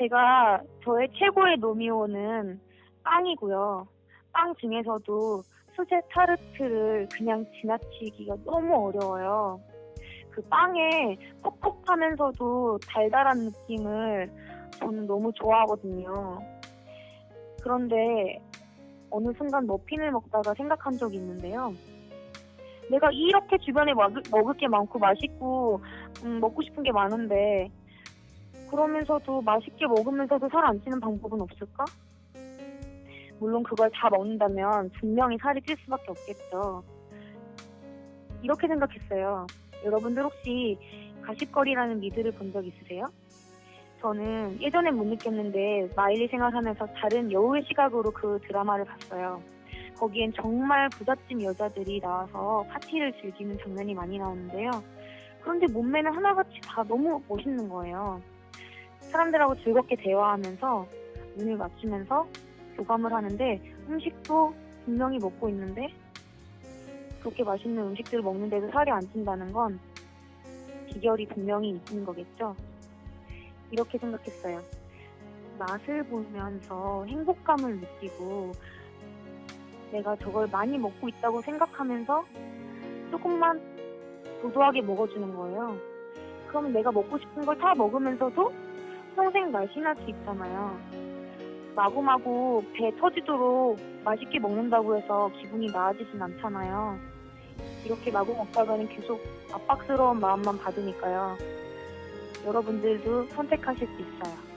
제가 저의 최고의 노미오는 빵이고요. 빵 중에서도 수제 타르트를 그냥 지나치기가 너무 어려워요. 그 빵에 퍽퍽하면서도 달달한 느낌을 저는 너무 좋아하거든요. 그런데 어느 순간 머핀을 먹다가 생각한 적이 있는데요. 내가 이렇게 주변에 먹을, 게 많고 맛있고 음, 먹고 싶은 게 많은데 그러면서도 맛있게 먹으면서도 살 안 찌는 방법은 없을까? 물론 그걸 다 먹는다면 분명히 살이 찔 수밖에 없겠죠. 이렇게 생각했어요. 여러분들 혹시 가십거리라는 미드를 본 적 있으세요? 저는 예전엔 못 느꼈는데 마일리 생활하면서 다른 여우의 시각으로 그 드라마를 봤어요. 거기엔 정말 부잣집 여자들이 나와서 파티를 즐기는 장면이 많이 나오는데요. 그런데 몸매는 하나같이 다 너무 멋있는 거예요. 사람들하고 즐겁게 대화하면서 눈을 맞추면서 교감을 하는데 음식도 분명히 먹고 있는데 그렇게 맛있는 음식들을 먹는데도 살이 안 찐다는 건 비결이 분명히 있는 거겠죠. 이렇게 생각했어요. 맛을 보면서 행복감을 느끼고 내가 저걸 많이 먹고 있다고 생각하면서 조금만 도도하게 먹어주는 거예요. 그러면 내가 먹고 싶은 걸 다 먹으면서도 평생 날씬할 수 있잖아요. 마구마구 배 터지도록 맛있게 먹는다고 해서 기분이 나아지진 않잖아요. 이렇게 마구 먹다가는 계속 압박스러운 마음만 받으니까요. 여러분들도 선택하실 수 있어요.